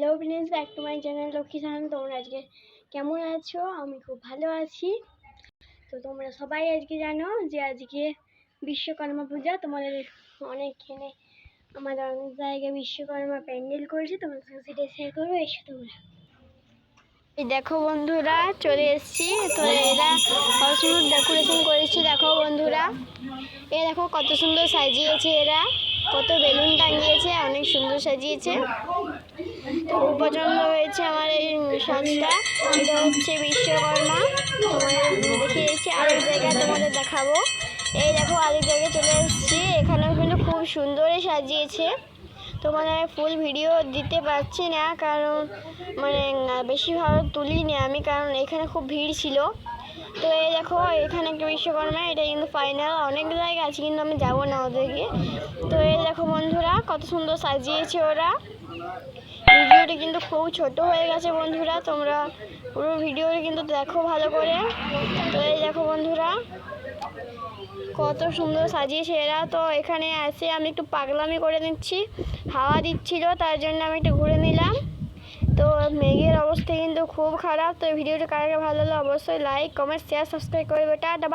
Hello friends back to my channel Lakshmi Sahan তোমরা আজকে কেমন আছো? আমি খুব ভালো আছি। তো তোমরা সবাই আজকে জানো যে আজকে বিশ্বকর্মা পূজা। তোমাদের অনেকখানে আমাদের অনেক জায়গায় বিশ্বকর্মা প্যান্ডেল করেছে। তোমাদের সাথে সেটা শেয়ার করব। এসো তোমরা। দেখো বন্ধুরা, চলে এসেছি। তো এরা কত সুন্দর ডেকোরেশন করেছে। দেখো বন্ধুরা, এ দেখো কত সুন্দর সাজিয়েছে এরা। কত বেলুন টাঙিয়েছে, অনেক সুন্দর সাজিয়েছে। তো খুব পছন্দ হয়েছে আমার এই সাজটা এটা হচ্ছে বিশ্বকর্মা। তোমাদের দেখিয়েছি, আরেক জায়গায় তোমাদের দেখাবো। এই দেখো, আরেক জায়গায় চলে এসেছি। এখানেও কিন্তু খুব সুন্দরই সাজিয়েছে। তোমাদের আমি ফুল ভিডিও দিতে পারছি না, কারণ মানে বেশিভাবে তুলিনি আমি, কারণ এখানে খুব ভিড় ছিল। তো এই দেখো, এখানে একটা বিশ্বকর্মা, এটা কিন্তু ফাইনাল অনেক জায়গা আছে, কিন্তু আমি যাব না ওদেরকে। তো এই দেখো বন্ধুরা কত সুন্দর সাজিয়েছে ওরা। ভিডিওটি কিন্তু খুব ছোট হয়ে গেছে বন্ধুরা, তোমরা পুরো ভিডিওটি কিন্তু দেখো ভালো করে। তো এই দেখো বন্ধুরা, কত সুন্দর সাজিয়েছে এরা। তো এখানে এসে আমি একটু পাগলামি করে নিচ্ছি, হাওয়া দিচ্ছিল, তার জন্য আমি একটু ঘুরে নিলাম। তো মেঘের অবস্থা কিন্তু খুব খারাপ, তো ভিডিওটা কারকে ভালো লাগল অবশ্যই লাইক কমেন্ট শেয়ার সাবস্ক্রাইব করবে। টাটা